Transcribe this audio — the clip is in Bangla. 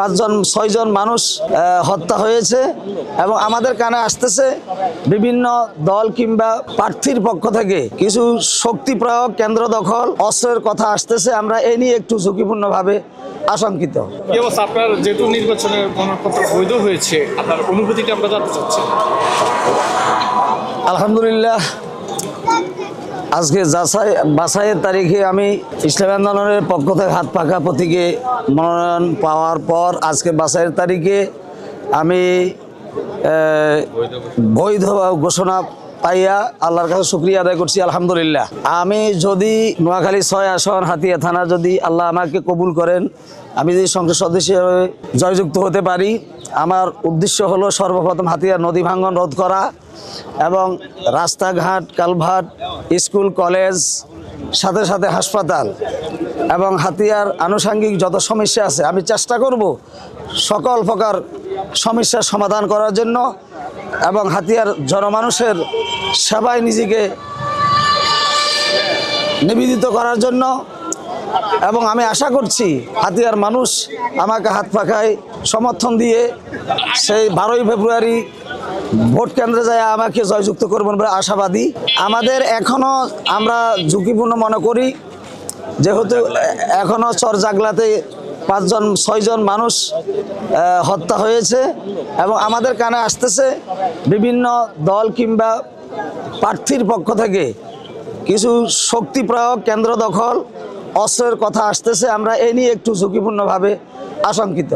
পাঁচজন ছয়জন মানুষ হত্যা হয়েছে এবং আমাদের কানে আসতেছে বিভিন্ন দল কিংবা প্রার্থীর পক্ষ থেকে কিছু শক্তি প্রয়োগ কেন্দ্র দখল অস্ত্রের কথা আসতেছে। আমরা এ নিয়ে একটু ঝুঁকিপূর্ণভাবে আশঙ্কিত। আপনার যেহেতু নির্বাচনের মনোনয়নপত্র বৈধ হয়েছে আপনার অনুভূতিটা আমরা জানতে চাচ্ছি। আলহামদুলিল্লাহ আজকে যাচাই, বাছাইয়ের তারিখে আমি ইসলাম আন্দোলনের পক্ষ থেকে হাত পাকা প্রতীকে মনোনয়ন পাওয়ার পর আজকে বাছাইয়ের তারিখে আমি বৈধ ঘোষণা পাইয়া আল্লাহর কাছে শুক্রিয়া আদায় করছি, আলহামদুলিল্লাহ। আমি যদি নোয়াখালী ছয় আসন হাতিয়া থানা যদি আল্লাহ আমাকে কবুল করেন, আমি যদি সংসদ সদস্য জয়যুক্ত হতে পারি আমার উদ্দেশ্য হলো সর্বপ্রথম হাতিয়া নদী ভাঙ্গন রোধ করা এবং রাস্তাঘাট, কালভার্ট, স্কুল, কলেজ, সাথে সাথে হাসপাতাল এবং হাতিয়ার আনুষাঙ্গিক যত সমস্যা আছে, আমি চেষ্টা করব সকল প্রকার সমস্যার সমাধান করার জন্য এবং হাতিয়ার জনমানুষের সেবায় নিজেকে নিবেদিত করার জন্য এবং আমি আশা করছি হাতিয়ার মানুষ আমাকে হাত পাখায় সমর্থন দিয়ে সেই বারোই ফেব্রুয়ারি ভোট কেন্দ্রে যায় আমাকে জয়যুক্ত করবেন বলে আশাবাদী। আমাদের এখনও আমরা ঝুঁকিপূর্ণ মনে করি, যেহেতু এখনও চর জাগলাতে পাঁচজন, ছয়জন মানুষ হত্যা হয়েছে এবং আমাদের কানে আসতেছে বিভিন্ন দল কিংবা প্রার্থীর পক্ষ থেকে কিছু শক্তি প্রয়োগ, কেন্দ্র দখল, অস্ত্রের কথা আসতেছে। আমরা এ নিয়ে একটু ঝুঁকিপূর্ণভাবে আশঙ্কিত।